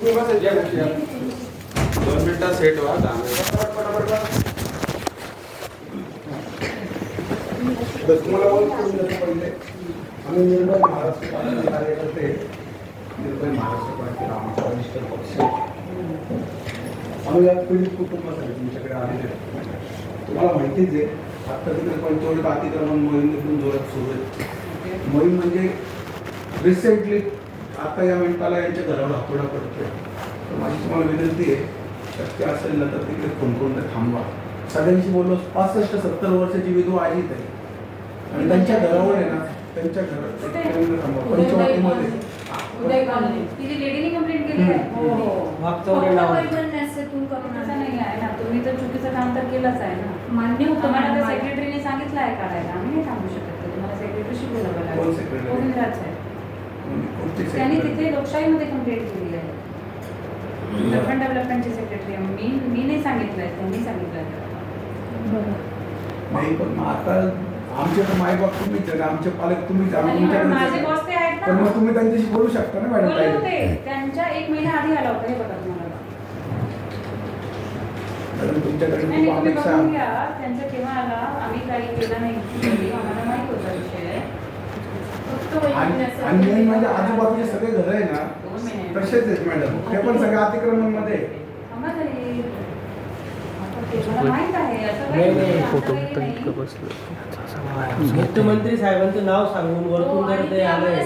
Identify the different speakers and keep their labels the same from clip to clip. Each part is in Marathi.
Speaker 1: दोन मिनिटात सेट व्हा
Speaker 2: तर तुम्हाला ओळखून देतो पहिले. आम्ही निर्भय महाराष्ट्र पार्टी कार्यकर्ते निर्भय महाराष्ट्र पार्टी आमचा वरिष्ठ पक्ष. आम्ही या पीडित कुटुंबासाठी तुमच्याकडे आलेले तुम्हाला माहितीच आहे आत्ता तिकडे पंचवडीत अतिक्रमण मोहीम एकदम जोरात सुरू आहे. मोहीम म्हणजे रिसेंटली आता या मिनिटाला यांच्या घरावर हातोडा पडतोय तर माझी तुम्हाला विनंती आहे शक्य असेल ना तर तिकडे फोन करून ते थांबवा. सगळ्यांशी बोललो पासष्ट सत्तर वर्षाची विधवा आजीत आहे. आणि त्यांच्या घरावर आहे ना त्यांच्या घरात पंचवटीमध्ये
Speaker 3: उदय कॉलनी
Speaker 4: तिची लेडीने कंप्लेंट केली आहे.
Speaker 3: हो हो
Speaker 4: ना. तुम्ही तर चुकीचं काम तर केलंच आहे ना.
Speaker 3: मान्य होतं.
Speaker 4: सेक्रेटरीने सांगितलं आहे काढायला. आम्ही नाही थांबू शकत. ते. तुम्हाला सेक्रेटरीशी बोलावं लागेल
Speaker 2: secretary?
Speaker 4: गोविंदराज आहे
Speaker 2: म्हणजे कोणती
Speaker 4: त्यांनी? तिथे लोकशाहीमध्ये कंप्लेंट केली आहे. अर्बन डेव्हलपमेंटचे सेक्रेटरी मी मी नाही सांगितलंय त्यांनी सांगितलंय.
Speaker 2: नाही पण मग आता आमचे तर मायबाप तुम्हीच आहे आमचे पालक तुम्हीच आहे, आम्ही
Speaker 4: माझे बॉस ते आहेत
Speaker 2: पण
Speaker 4: ना
Speaker 2: मग तुम्ही त्यांच्याशी बोलू शकता ना मॅडम
Speaker 4: बोलले
Speaker 2: काही.
Speaker 4: होते त्यांच्या एक महिना आधी आला होता हे बघा तुम्हाला.
Speaker 2: मॅडम तुमच्याकडे खूप अपेक्षा.
Speaker 4: त्यांचा केव्हा आला? आम्ही काही केलं नाही. आम्हाला माहीत होता विषय.
Speaker 2: आणि main म्हणजे आजूबाजूचे सगळे घर आहे ना
Speaker 4: महिने
Speaker 2: तसेच आहेत मॅडम. ते पण सगळे
Speaker 5: अतिक्रमणमध्ये
Speaker 6: मुख्यमंत्री साहेबांचं नाव सांगून
Speaker 3: हो,
Speaker 6: वरतून जर
Speaker 3: आणि
Speaker 6: ते आलंय.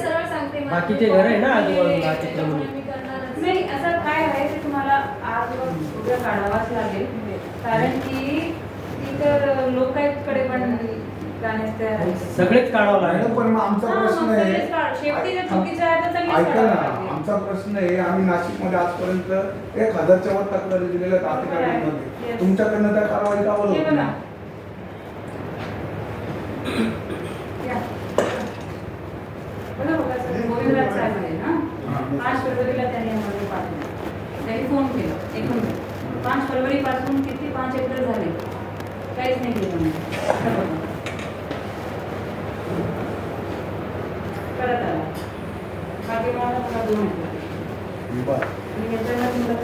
Speaker 6: बाकीचे घर आहे ना आजूबाजूला अतिक्रमण
Speaker 3: मी करणारच.
Speaker 4: नाही. असं काय आहे ते तुम्हाला आज व उद्या काढावाच लागेल. कारण की लोकायुक्तकडे पण जाण्यास तयार आहे.
Speaker 6: सगळेच काढावं
Speaker 2: मॅडम पण मग आमचा
Speaker 4: हा,
Speaker 2: प्रश्न
Speaker 4: मग
Speaker 2: आहे
Speaker 4: सगळेच काढ. शेवटी जर चुकीचं आहे तर सगळेच
Speaker 2: ऐका
Speaker 4: काढावं
Speaker 2: ना. आमचा प्रश्न आहे आम्ही नाशिकमध्ये आजपर्यंत एक हजारच्या वर तक्रारी दिलेल्या आहेत
Speaker 4: Yes.
Speaker 2: तुमच्याकडनं त्या कारवाई का
Speaker 4: हे बघा. या. बघा बघा सर, गोविंदराज साहेब आहे ना. पाच फरवरीला त्यांनी आम्हाला पाठवलं त्यांनी फोन केला एकूण पाच फरवरी पासून किती पाच एप्रिल झाले काहीच नाही केलं आता बघा. परत आला मला दोन
Speaker 2: बरं.
Speaker 4: तुमचा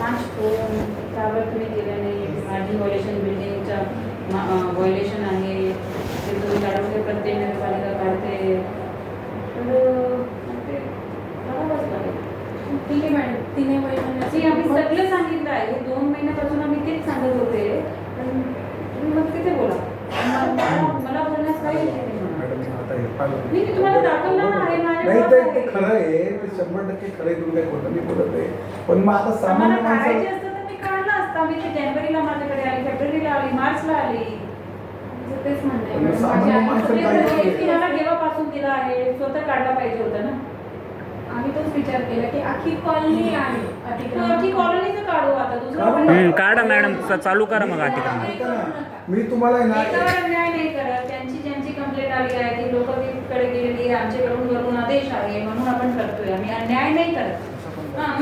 Speaker 4: त्यावर तुम्ही केलं नाही माझी व्हायलेशन बिल्डिंगचं व्हायलेशन आहे. ते तुम्ही काढवते प्रत्येक नगरपालिका काढते. तर मग ते करावंच लागेल
Speaker 3: ठीक आहे मॅडम तिने
Speaker 4: आम्ही सगळं सांगितलं आहे. दोन महिन्यापासून आम्ही तेच सांगत होते. पण तुम्ही मग तिथे बोला. म- मला बोलण्यास काही नाही.
Speaker 2: हे
Speaker 4: मी तुम्हाला दाखवलं ना, हे माझ्या
Speaker 2: नाही
Speaker 4: डोळ्यात
Speaker 2: ते खरं आहे ते शंभर टक्के खरं आहे तुम्ही काय खोटं नाही बोलत आहे पण मग आता
Speaker 4: आम्हाला
Speaker 2: सामान्य
Speaker 4: काढायचे
Speaker 2: माणसं
Speaker 4: असतं तर मी काढलं असतं मी ते जानेवारीला माझ्याकडे आली फेब्रुवारीला आली मार्चला आली
Speaker 3: तिचं तेच म्हणणं आहे
Speaker 2: पण
Speaker 3: मॅडम.
Speaker 2: सामान्य
Speaker 3: माझी आई
Speaker 2: माणसं
Speaker 3: कुठे
Speaker 2: काय
Speaker 3: तरी
Speaker 2: करते?
Speaker 4: तुम्हाला केव्हापासून दिला आहे स्वतः काढला पाहिजे होता ना
Speaker 3: आम्ही तोच विचार केला की अख्खी कॉलनी आहे अतिक्रमण.
Speaker 4: ती कॉलनीचं काढू आता दुसरं
Speaker 2: काढू
Speaker 4: पण
Speaker 2: ना.
Speaker 5: हम्म, काढा मॅडम च- चालू करा मग अतिक्रमण
Speaker 2: ऐका ना, मी तुम्हाला आहे ना
Speaker 4: एकावर अन्याय नाही करत त्यांची ज्यांची कंप्लेंट आली आहे ती लोक कडे गेलेली आमच्याकडून वरून आदेश आहे म्हणून आपण करतोय. आम्ही अन्याय नाही करत. हा